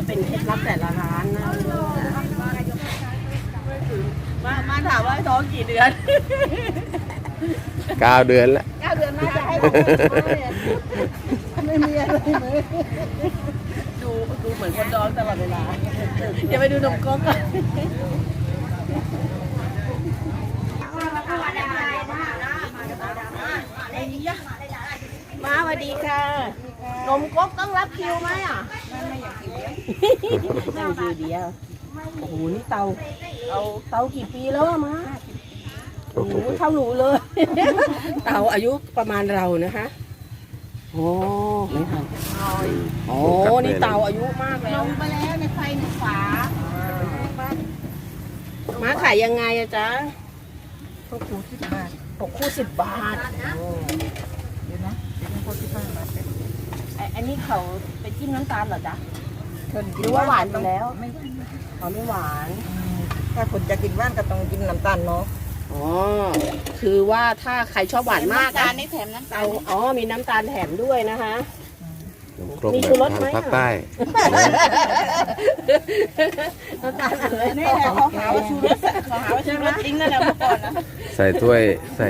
จะเป็นเคล็ดลับแต่ละร้านนะมามาถามว่าท้องกี่เดือนเก้าเดือนละเก้าเดือนน่าจะให้ผมไม่มีอะไรเลยดูดูเหมือนคนท้องตลอดเวลาอย่าไปดูนมก๊อกก่อนมาสวัสดีค่ะ นมก๊อกต้องรับคิวไหมอะไม่อยากคิวเดียวนั่งคิวเดียวโอ้โหนี่เตาเตาเตากี่ปีแล้วอะมาโอ้โหเท่าหนูเลย เต่าอายุประมาณเรานะคะโอ้ไม่ทันโอ้นี่เต่าอายุมากแล้วลงไปแล้วในไฟในฝาม้าขายยังไงอะจ๊ะพวกครูสิบบาทหกคู่สิบบาท เดี๋ยวนะเดี๋ยวมันพวกที่บ้านมาเป็นไอ้อันนี้เขาไปจิ้มน้ำตาลเหรอจ๊ะคนหรือว่าหวานไปแล้วไม่อ๋อไม่หวาน ถ้าคนจะกินหว่านก็ต้องกินน้ำตาลเนาะอ๋อ คือว่าถ้าใครชอบหวานมากน้ำตาอะลนี่แถมน้ำตาเอาลอ๋อ มีน้ำตาลแถมด้วยนะคะ ครบมีแบชูบรสทางไหมภาคใต้ น้ำตาลอะไรนี่แหละเขาหาว่าชูรสเขาหาว่าชูรสจริงนั่นแหละเมื่อก่อนนะใส่ถ้วยใส่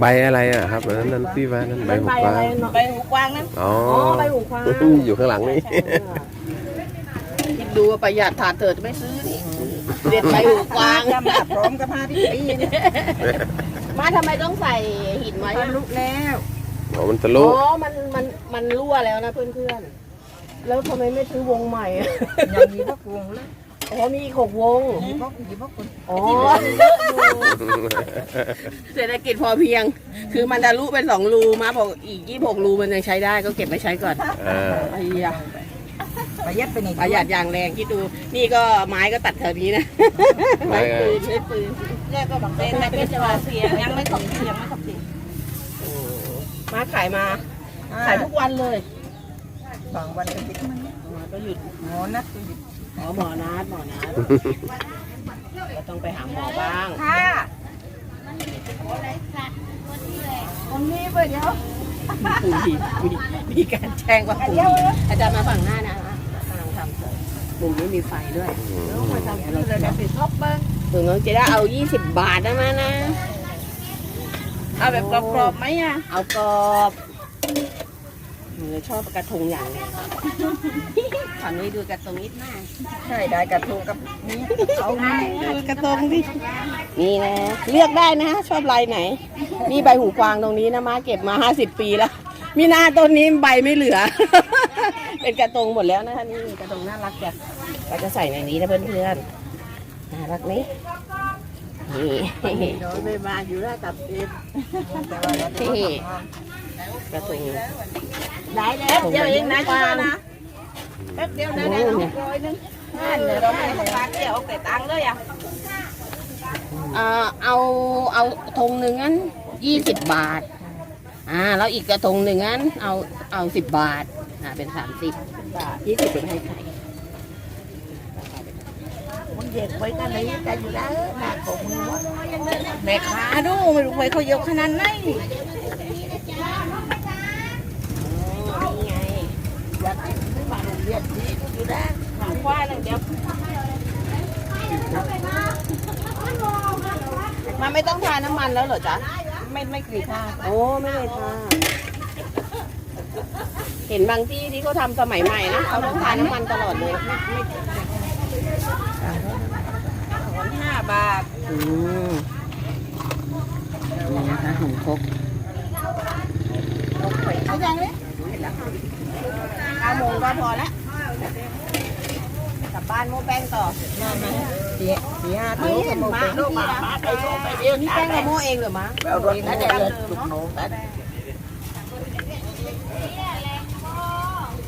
ใบอะไรอะครับอันนั้นนั่นพี่ว่านั่นใบเป็นหูใบกวาอะไรงเนาะใบหูกวางนั้นอ๋ออ๋อใบหูกวางอยู่ข้างหลังนี่คิดดูว่าประหยัดถาดเถิดไม่ซื้อนี่เด็ดใบหูกวางจำมาพร้อมกับผ้าที่ปีเนี่ยมาทำไมต้องใส่หินไว้ทะลุแล้ว อ๋อมันทะอ๋ลุอมัน มัน มันรั่วแล้วนะเพื่อนๆ แล้วทำไมไม่ซื้อวงใหม่อะยังมีพวกวงเลยอ๋อ มีอีกหกวง มีพวกมีพวกคนอ๋อ เศรษฐกิจพอเพียง คือมันทะลุเป็นสองรูมาบอกอีกยี่หกรูมันยังใช้ได้ก็เก็บไว้ใช้ก่อนอ่าไอ้ยาประหยัดไปหนึ่งประหยัดอย่างแรงคิดดู นี่ก็ไม้ก็ตัดแถวนี้นะ ไม้ปืนไม้ปืนแรกก็บังเต้นแต่เพชรจะมาเสียยังไม่ตกยังไม่ตกสิ มาขายมา ขายทุกวันเลยบางวันก็หยุดมันมาก็หยุดหมอนัดก็หยุดอ๋อหมอนัดหมอนัดก็ต้องไปหาหมอบ้างค่ะคนนี้ไปเดี๋ยวปุ๋ยมีมีการแจ้งว่าปุ๋ยอาจารย์มาฝั่งหน้านะคะกำลังทำเสร็จมุมนี้มีไฟด้วยมาทำที่เลยนะติดท็อปเบิ้งถึงน้องจะได้เอา 20 บาทนะมานะ เอาแบบกรอบๆไหมอะ เอากรอบหนูชอบกระทงอย่างนี้ฝั่งนี้ดูกระทงนิดหน้าใช่ได้กระทงกับนี้เอาไหมดูกระทงดินี่นะ เลือกได้นะ ชอบลายไหน นี่ใบหูกวางตรงนี้นะมาเก็บมา50ปีแล้ว มีหน้าต้นนี้ใบไม่เหลือ เป็นกระทงหมดแล้วนะคะนี่กระทงน่ารักจ้ะเราจะใส่ในนี้นะเพื่อนๆน่ารักไหมนี่ โดยไม่มาอยู่ได้วตับเต็มนี่กระทงได้แล้วเดี๋ยวเองนะจ้านะแป๊บเดียวนะได้ลูกร้อยนึงนั่นเลยเราให้เขาปากเดียวเอาแต่ตังค์เลยอะเออเอาเอาธงหนึ่งงั้นยี่สิบบาท อ่าแล้วอีกกระทงหนึ่งงั้นเอาเอาสิบบาท อ่าเป็นสามสิบบาทยี่สิบเป็นให้ไข่ เด็กไว้กันเลยใจอยู่แล้วหนักกว่ามือแม่ค้าดูไม่รู้ไว้เขาเยอะขนาดไหนมีไงอยากมาโรงเรียนที่อยู่ได้หนังควายเลยเดียวมันไม่ต้องทาน้ำมันแล้วเหรอจ๊ะ ไม่ไม่กรีดหน้าโอ้ไม่เลยทาเห็นบางที่ที่เขาทำสมัยใหม่นะเขาต้องทาน้ำมันตลอดเลย ถอนห้า บาทอืมนี่นะคะหงคกเอาอย่างนี้เก้าโมงก็พอละกลับบ้านโม้แป้งต่อมามาเสียเสียไม่ตู้เห็นโมมาเป็นที่นะนี่แป้งกับโม้เองเหรือมะเอารถมาได้เลยลูกหนูกัน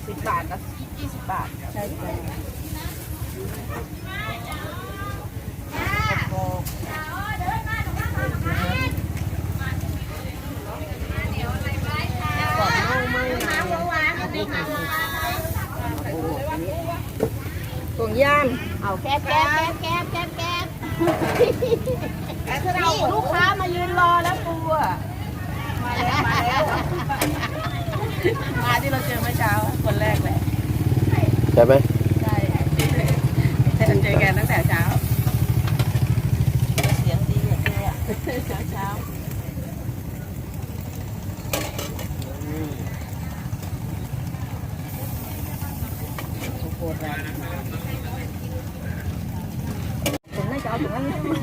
สิบบาทกับยี่สิบบาทใช่ใช่ กรอบเน่าไม่นาน ตวงย่ามเอาแก๊บแก๊บแก๊บแก๊บแก๊บแก๊บนี่ลูกค้ามายืนรอแล้วปูอะมาแล้วมาแล้วมาที่เราเจอเมื่อเช้าคนแรกเลยใช่ไหม อกันตั้งแต่เช้า เสียงดีอย่างเดียวเช้าเช้า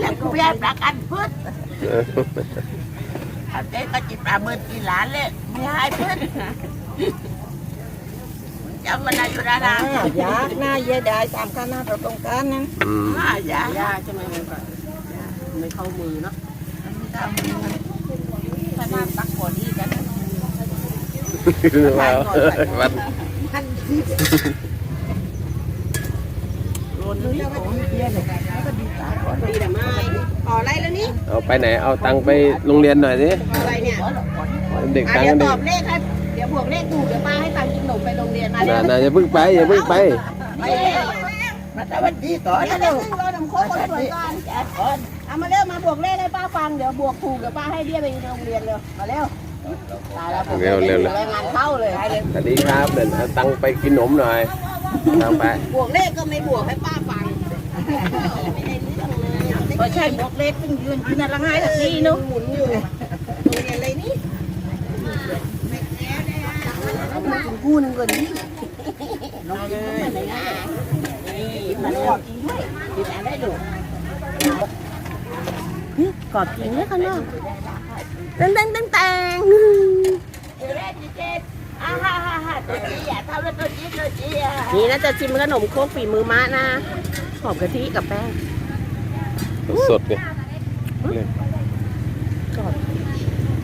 อยากกูแย่ประกันพืช อันนี้ก็จิบปลาเมินกี่หลานเลยไม่ให้เพื่อนจำมันอายู่ด้าหลังยากหน้าเยอะได้สามข้าหน้าเราตรงกันนะอืมอ่าย่ายากใช่ไหมมันก็ไม่เข้ามือเนาะถ้าหน้ำตักพอดีกันว้าววัดโดนนี่องของเพี้ยนเลยก็ดีตาก่อนดีแต่ไม่ ต่ออะไรแล้วนี่เอาไปไหน เอาตังค์ไปโรงเรียนหน่อยสิอะไรเนี่ยเด็กอะตังเดี๋ยวค์ตเด็อกบเลขให้เดี๋ยวบวกเลขถูกเดี๋ยวป้าให้ตังค์กินขนมไปโรงเรียนมาน่าเร็วน่าอย่าเพิ่งไปอย่าเพิ่งไป ไปเร็วมาสวัสดีก่อนเดี๋ยวนะเดี๋ลูยวกเราดำโค้งคนสวยก่อนจัดก่อนเอามาเร็วมาบวกเลขให้ป้าฟังเดี๋ยวบวกถูกเดี๋ยวป้าให้เบี้ยไปโรงเรียนเร็วมาเร็วตายแล้วผมเร็วเร็วแรงงานเข้าเลยสวัสดีครับเดี๋ยวเอาตังค์ไปกินขนมหน่อยตังค์ไปบวกเลขก็ไม่บวกให้ป้าฟังไม่ได้ เรื่องเลยพอใช่บวกเล็กตึงยืนกินอะไรง่ายสักทีเนาะหมุนอยู่โรงเรียนอะไรนี่กูนึ่งก่อนนี่น้องเลยนี่มันกอบจริงด้วยดีแต่ได้ดูกอบจริงเลยข้างนอกแตงแตงแตงแตงเจ๊เจอ่าฮ่าฮ่าฮ่าตัวจี้อะทำแล้วตัวจี้ตัวจี้อะนี่นะจะชิมขนมโคกฝีมือม้านะหอมกะทิกับแป้ง สดไงกรอบ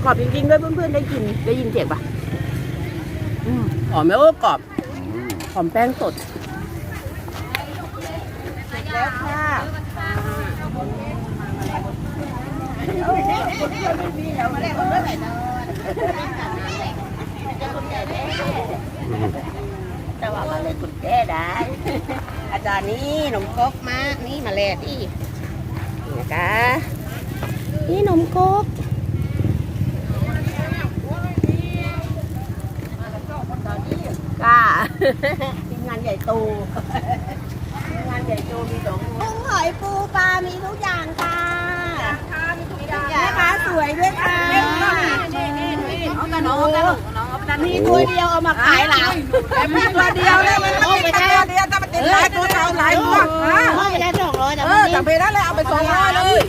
กรอบจริงๆด้วยเพื่อนๆได้กินได้ยินเสียงปะอืมหอมไหมโอ้กรอบอืมหอมแป้งสดแล้วค่ะแต่ว่ามาเลยคุณแก้ได้ อาจารย์นี่หนมครกมานี่มาแลดอี กนี่นะคะนี่หนมครกค่ะทีมงานใหญ่โตทีมงานใหญ่โตมีสองกุ้งหอยปูปลา มีทุกอย่างค่ะแม่ค้าสวยด้วยค่ะเอากระน้องกระน้องน้องเอาไปดันมีตัวเดียวเอามาขายหลังแต่มีตัวเดียวเลยมันไม่ใช่ตัวเดียวแต่มันติดหลายตัว เอาหลายตัวฮะเอาไปได้สองร้อยแต่เอวัอนนี้จับไปได้เลยเอาไปสองร้อยเลย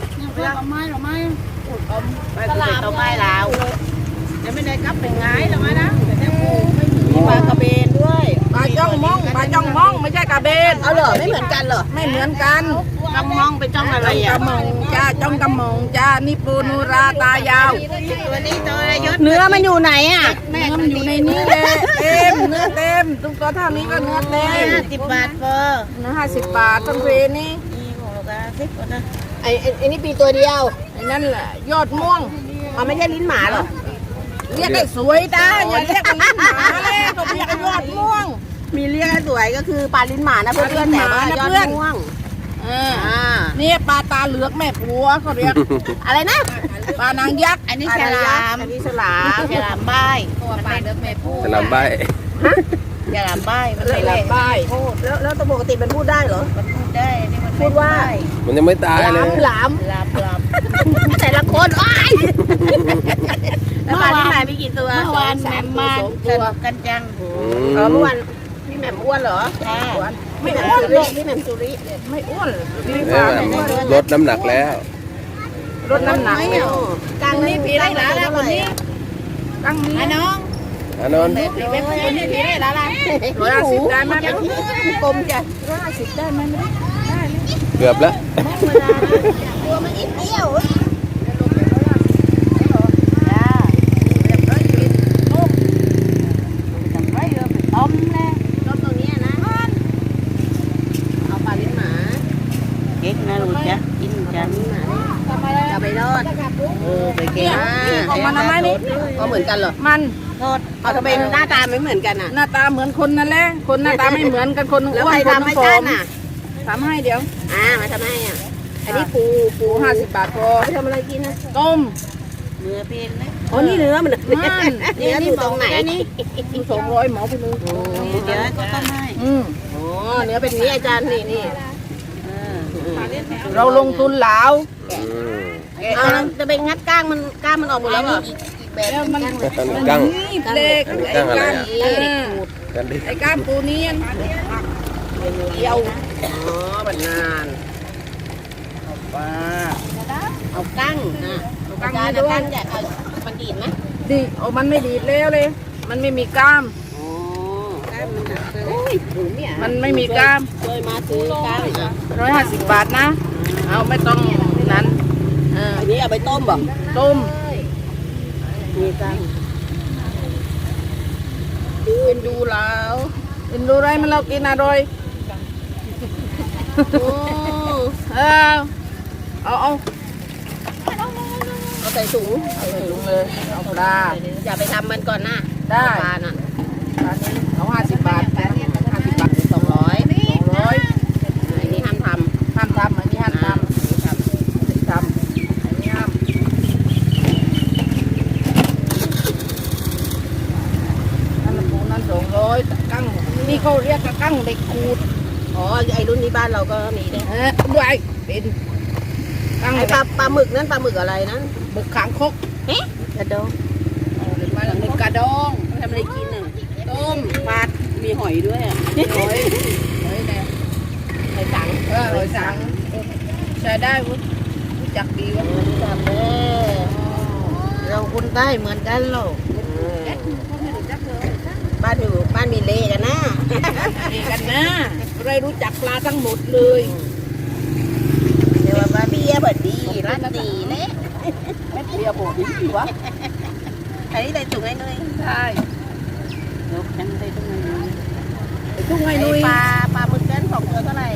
ตลาดต่อไปแล้วจะไม่ได้กลับเป็นไงหรอกนะแต่เนี่ยปูมีปลากระเบนด้วยปลาจ้องมองปลาจ้องมองไม่ใช่กระเบนเอาเหรอไม่เหมือนกันเหรอไม่เหมือนกัน จ้องมองเป็นจ้องอะไรอะระมงจ้าจ้องกระมงจ้านี่ปูนูราตายาว ตัวนี้ตัวยศเนื้อมันอยู่ไหนอะเนื้อมันอยู่ในนี้เลยเต็มเนื้อเต็มทุกตัวเท่านี้ก็เนื้อเต็มห้าสิบบาทเฟอร์เนื้อห้าสิบบาทต้นเพนี่ไอ้ไอ้นี่ปีตัวเดียวไอ้นั่นแหละยอดม่วงเอาไม่ใช่ลิ้นหมาหรอเรียกได้สวยตาอย่าเรียกลิ้นหมาเลยก็เรียกยอดม่วง มีเรียกให้สวยก็คือปลาลิ้นหมานะเพื่อนแต่ว่ายอดม่วง เอออ่า นี่ปลาตาเหลือกแม่ผัวเขาเรียก อะไรนะ ปลานางยักษ์อันนี้ฉลาม อันนี้ฉลามฉลามใบตัวปลาเดือกแม่พูสลัมใบฉลามใบมันเหลืไม่อเละป้ายพูดแล้วแล้วตัวปกติมันพูดได้เหรอ มันพูดได้ นี่มันพูดว่า มันยังไม่ตายหเลลามยหลามลาบลาบแต่ละคนอ้ายแล้วปลาที่ไหนมีกี่ตัวเมื่อวานแม่มาตัวกันจังอืเออมเมื่อวานพี่แหม่มอ้วนเหรอค่ะ ไม่อ้วนเลยพี่แหม่มสุริไม่อ้วนเนี่ยแบบลดน้ำหนักแล้ว ลดน้ำหนักไม่ไม่เอากลางนี้ปีไรละแล้วคนนี้ตั้งนี้น้องอานนท์ปีเว็บคนนี้ปีไรละละร้อยห้าสิบได้ไหมกลมจ้ะร้อยห้าสิบได้ไหมเกือบแล้วตัวมันอิดเดียว อมแน่ รถตรงนี้นะเอาปลาลิ้นหมา เก๊กนะลูกจ้ะกินจ้ะ ลิ้นหมาจะไปรอดเออไปเก่ง ของมันทำไมนี่ ก็ เหมือนกันเหรอมันทอดเอาทำไมหน้าตาไม่เหมือนกันอะ หน้าตาเหมือนคนนั่นแหละคนหน้าตาไม่เหมือนกันคนแล้วอ้วใครนคนทำให้ผอท่านมอะทำให้เดี๋ยว อ่ามาทำให้อะอันนี้ปูปูห้าสิบบาทพอไปทำอะไรกินนะต้ม เนื้อเป็นนะอ๋อนี่เนื้อมันนั่นเนื้ออยู่ตรงไหนนี่สองร้อยหมอไปเลยเดี๋ยวก็ต้องให้อืมอ๋อเนื้อเป็นนี้อาจารย์นี่นี่เราลงทุนหลาวอืมเอาแล้วจะไปงัดก้างมันก้างมันออกหมดแล้วเหรอ แล้วมันอันนี้กั้งนี่เล็กอันนี้ไอ้กั้งอะไรก้ามอะเออกันดิไอ้ก้ามปูนี้เดียวอ๋อบันนานว้าเอากั้งนะเอากั้งนี้ด้วยกั้งใหญ่เอามันดีดไหมดีโอ้มันไม่ดีดแล้วเลย มันไม่มีกล้ามอ๋อกั้งมันหนักเลยโอ้ยถุงเนี่ยมันไม่มีกล้ามเคยมาซื้อกั้งอะร้อยห้าสิบบาทนะ เอาไม่ต้องนั้นเอออันนี้เอาไปต้มบ่ต้ม มีกั้งเป็นดูแล้วเป็นดูไรมันเรากินอร่อยโอ้เออเอาเอาเอาใส่ถุงเอาใส่ถุงเลยเอาปลาอย่าไปทำมันก่อนนะได้ปลาน่ะปลานี้เอาห้าสิบบาทห้าสิบบาท สองร้อย สองร้อย อันนี้ห้ามท ห้ามทำอันนี้ห้ามำ ทำทำอันนี้ห้ามนั่นละปูนั่นสองร้อยกั้งนี่เขา เรียกว่ากั้งเด็กขูดอ๋อไอ้รุ่นนี้บ้านเราก็มีด้วยเออด้วยเป็นกั้งไอ้เด็กปลาปลาหมึกนั่นปลาหมึกอะไรนะหมึกขางคกเอ๊ะกระโดงมันหมึกกระดองทำอะไรกินอะต้มปลามีหอยด้วยอะหอยหอยแดงหอยสังเออหอยสังใช้ได้วุ้รู้จักดีวะจับแม่เราคนใต้เหมือนกันหรอกบ้านอยู่ บ้านมีเล่กันนะนี่กันนะไรรู้จักปลาทั้งหมดเลยเดี๋ยวว่าเบียร์บดดีร้านดีเละแม่เดียวบอกดีวะอันนี้ใส่ถุงไอ้นุ้ยใช่ยกฉันใส่ถุงไอ้นุ้ยไอ้ทุ่งไอ้ไอ้นุ้ยปลาปลาหมึกกันของเธอเท่าไหร่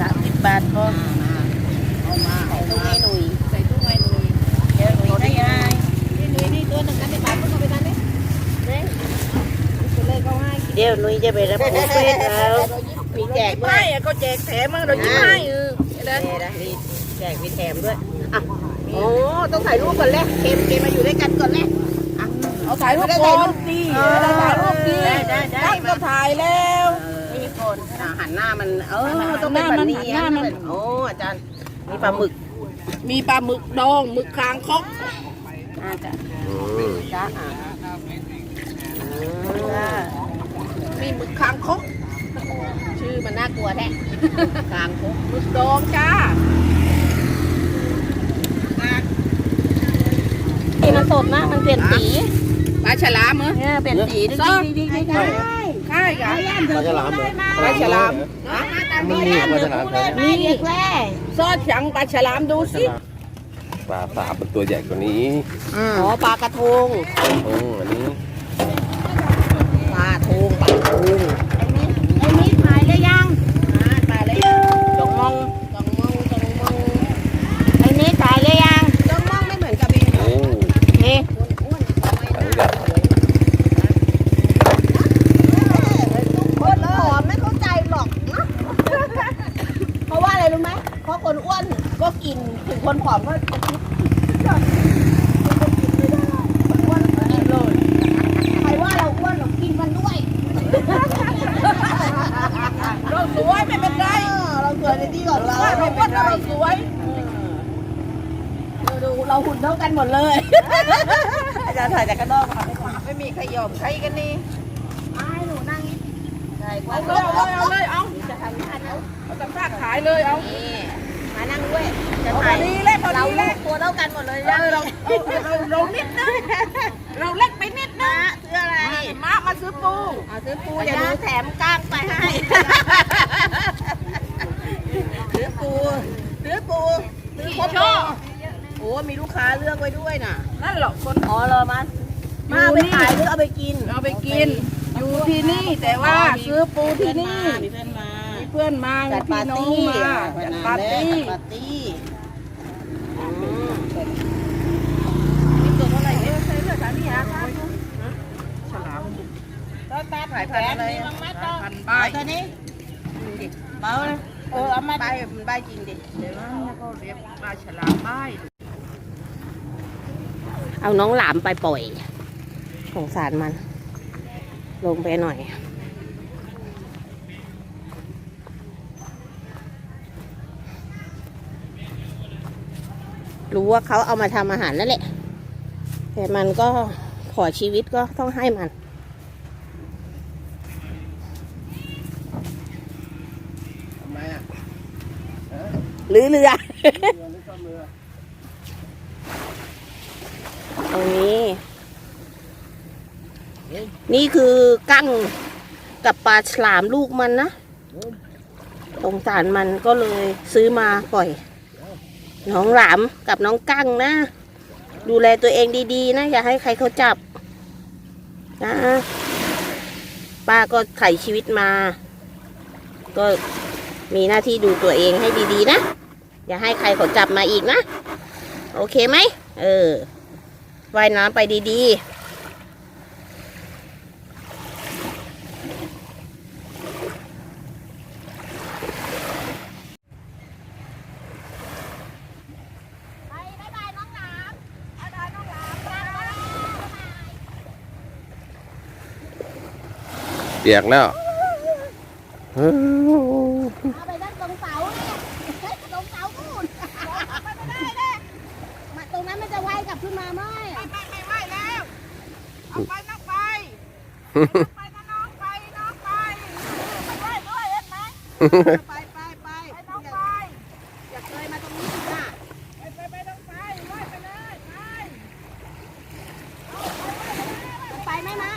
สามสิบบาทพอเอามาใส่ถุงไอ้นุ้ยใส่ทุ่งไอ้นุ้ยเดี๋ยวนุ้ยได้ยังไงนี่นุ้ยนี่ตัวหนึ่งกันในบ้านเพิ่งเอาไปทานนี่เด้ เดี๋ยวนุ้ยจะไปรับบุฟเฟ่ต์แล้วมีแจกด้วไม่ยอะก็แจกแถมมาเรายิ้มให้เออเห็นไหมเดี๋ยวนะมีแจกมีแถมด้วยอะโอ้ต้องถ่ายรูปก่อนแรกเกมเกมมาอยู่ด้วยกันก่อนแรกอะเอาถ่ายรูปก่อนดีเออถ่ายรูปดีได้ได้ได้ก็ถ่ายแล้วไม่มีคนหันหน้ามันเออต้องเป็นแบบนี้หันหน้ามันโอ้อาจารย์มีปลาหมึก มีปลาหมึกดองหมึกคางคกอาจารย์อืมจ้าอะ อ่ามีหมึกคางคกชื่อมันน่ากลัวแท้กลางคุกหมึกดองจ้านี่มันสดนะมันเปลี่ยนสีปลาฉลามเหรอเนี่ยเปลี่ยนสีดิซ่อนดิดิดิใช่ใช่ค่ะปลาฉลามเหรอปลาฉลามมันมีปลาฉลามแถวนี้นี่เด็กแร่ซอสฉังปลาฉลามดูสิปลาสาบมันตัวใหญ่กว่านี้อ๋อปลากระทงอืมอันนี้ ปลาทูงปลาทูง ไอ้นี่ไอ้นี่ถ่ายได้ยังถ่ายได้ยังจงมองจงมองจงมองไอ้นี่ถ่ายได้ยังจงมองไม่เหมือนกับเองโอ้นี่ทั้งใหญ่คนผอมไม่เข้าใจหรอกนะเพราะว่าอะไรรู้ไหมเพราะคนอ้วนก็กินถึงคนผอมก็จะคิดอ้วนก็กินเลยใครว่าเราอ้วนเรากินมันด้วย เราสวยไม่เป็นไร เออเราสวย ในที่ของเราว่าเราว่าเราสวยดูเราหุ่นเท่ากันหมดเลย อาจารย์ถ่ายจากกระดองค่ะไม่มีใครยอมใครกันนี่ไอ้หนูนั่งนี่ใช่เอาเลยเอาเลยเอาเลยเอาจะทำงานเอาเอาตำผ้าขายเลยเอานี่มานั่งด้วยจะเอาพถ่าอยดีเลยพอเราดีเลยตัวเท่ากันหมดเลยเออเราเราเรานิดนึงเราเล็กไปนิดนึมางซื้ออะไรมามาซื้อปูเอาซื้อปูเดี๋ยวหนูแถมก้างไปให้ซื้อปูซื้อปูซื้อครบเลย โอ้มีลูกค้าเลือกไว้ด้วยน่ะ นั่นหรอกคนอ๋อเหรอมันมาเอาไปขายหรือเอาไปกินเอาไปกิน อยู่ที่นี่แต่ว่าซื้อปูที่นี่ มีเพื่อนมามีเพื่อนมามีจัดพี่ปาร์น้องตี้มาจัดปาร์ตี้จัดปาร์ตี้อืมนี่ตัวเท่าไหร่เนี่ยใช้เลือดสามีฮะฉลามก็ตาถ่ายพันอะไรพันใบเอาตัวนี้เบาเลยเออเอามาใบมันใบจริงดิ เดี๋ยวนะเขาเรียกปลาฉลามใบ เอาน้องหลามไปปล่อยสงสารมัน ลงไปหน่อย รู้ว่าเขาเอามาทำอาหารนั่นแหละ แต่มันก็ขอชีวิตก็ต้องให้มันทำไมอะหรือเรือ เรือหรือซ่อมเรือ ตรงนี้ นี่คือกั้งกับปลาฉลามลูกมันนะสงสารมันก็เลยซื้อมาปล่อย น้องหลามกับน้องกั้งนะ ดูแลตัวเองดีๆ นะ อย่าให้ใครเขาจับ นะป้าก็ไถ่ชีวิตมา ก็มีหน้าที่ดูตัวเองให้ดีๆนะ อย่าให้ใครเขาจับมาอีกนะ โอเคไหม เออ ว่ายน้ำไปดีๆ เปียกแล้วเฮ้ยเอาไปนั่งตรงเสาเนี่ยตรงเสาพูนมาตรงนั้นมันจะว่ายกลับ ขึ้นมาไหมไม่ไม่ไม่ไหวแล้วเอาไปน้องไปไปน้องไปน้องไปไปด้วยด้วยเห็นไหมไปไปไปไปน้องไปอย่าเคยมาตรงนี้อีกอะไปไปไปน้องไปไหวไปเลยไปไปไหมมะ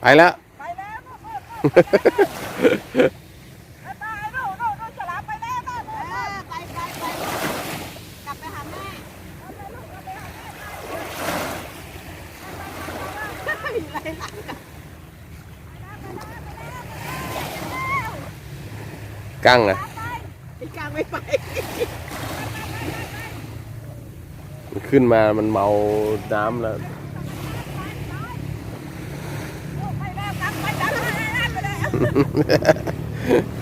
ไปแล้วไปแล้วลูกลูกลูกไปลูกลูกลูกฉลามไปแล้วลูก เออไปไปไปกลับไปหาแม่ กั้งอะพี่กลางไม่ไปมันขึ้นมามันเมาน้ำแล้ว ไปแล้วกลับไปแล้วไปแล้ว